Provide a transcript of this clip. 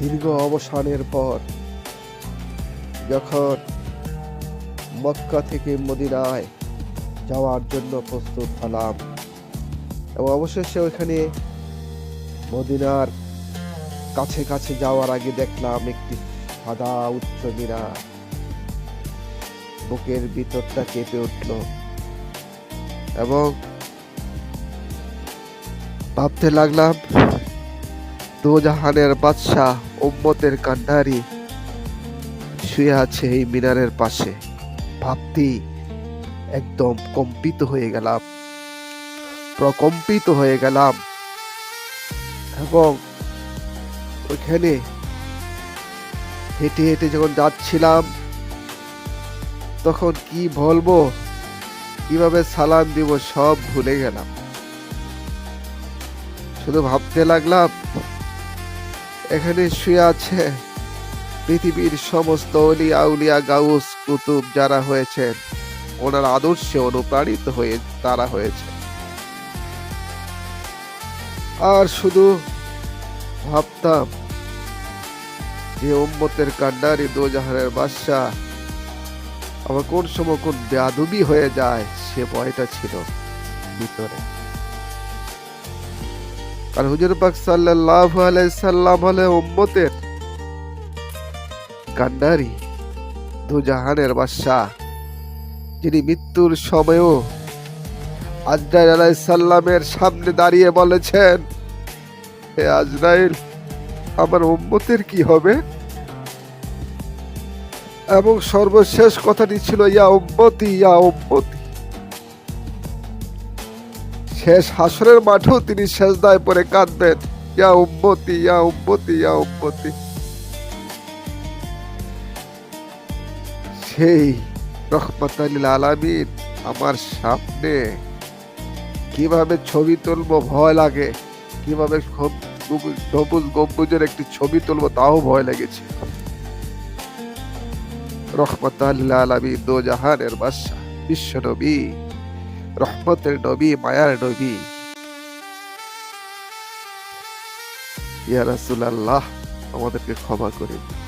দীর্ঘ অবসানের পর যখন মক্কা থেকে মদিনায় যাওয়ার জন্য প্রস্তুত হলাম এবং অবশেষে ওইখানে মদিনার কাছে কাছে যাওয়ার আগে দেখলাম একটি সাদা উচ্চ মিনার। বুকের ভিতরটা কেঁপে উঠল এবং ভাবতে লাগলাম, দোজাহানের বাদশাহ উম্মতের কান্ডারি শুয়ে আছে এই মিনারের পাশে। ভাবতেই একদম কম্পিত হয়ে গেলাম। প্রকম্পিত হয়ে গেলাম। এবং ওইখানে হেঁটে হেঁটে যখন যাচ্ছিলাম, তখন কি বলব, কীভাবে সালাম দিব সব ভুলে গেলাম। শুধু ভাবতে লাগলাম এখানে শুয়ে আছে পৃথিবীর সমস্ত অলিয়া উলিয়া গাউস কুতুব যারা হয়েছেন ওনার আদর্শে অনুপ্রাণিত হয়ে তারা হয়েছে। আর শুধু ভাবতাম যে উম্মতের কান্ডারি দোজাহানের বাদশাহ আবার কোন সময় কোন বেয়াদুবি হয়ে যায়, সে ভয়টা ছিল ভিতরে। আর হুজুর পাক সাল্লাল্লাহু আলাইসাল্লাম হলে উম্মতের কান্ডারি দুজাহানের বাদশাহ, যিনি মৃত্যুর সময়ও আজরাইল আলাইসাল্লামের সামনে দাঁড়িয়ে বলেছেন, হে আজরাইল, আমার উম্মতের কি হবে? এবং সর্বশেষ কথাটি ছিল, ইয়া উম্মতি ইয়া উম্মতি। শেষ হাসরের মাঠেও তিনি শেষদায় পরে কাঁদবেন। ইয়া উম্মতি ইয়া উম্মতি ইয়া উম্মতি। সেই রহমতালিল আলামিন আমার সামনে কীভাবে ছবি তুলবো ভয় লাগে, কীভাবে সব- সবুজ গম্বুজের একটি ছবি তুলবো তাও ভয় লেগেছে। রহমতালিল আলামিন দো জাহানের বাদশাহ বিশ্ব নবী রহমতের নবী মায়ার নবী। ইয়া রাসূলুল্লাহ আমাদেরকে ক্ষমা করে দিন।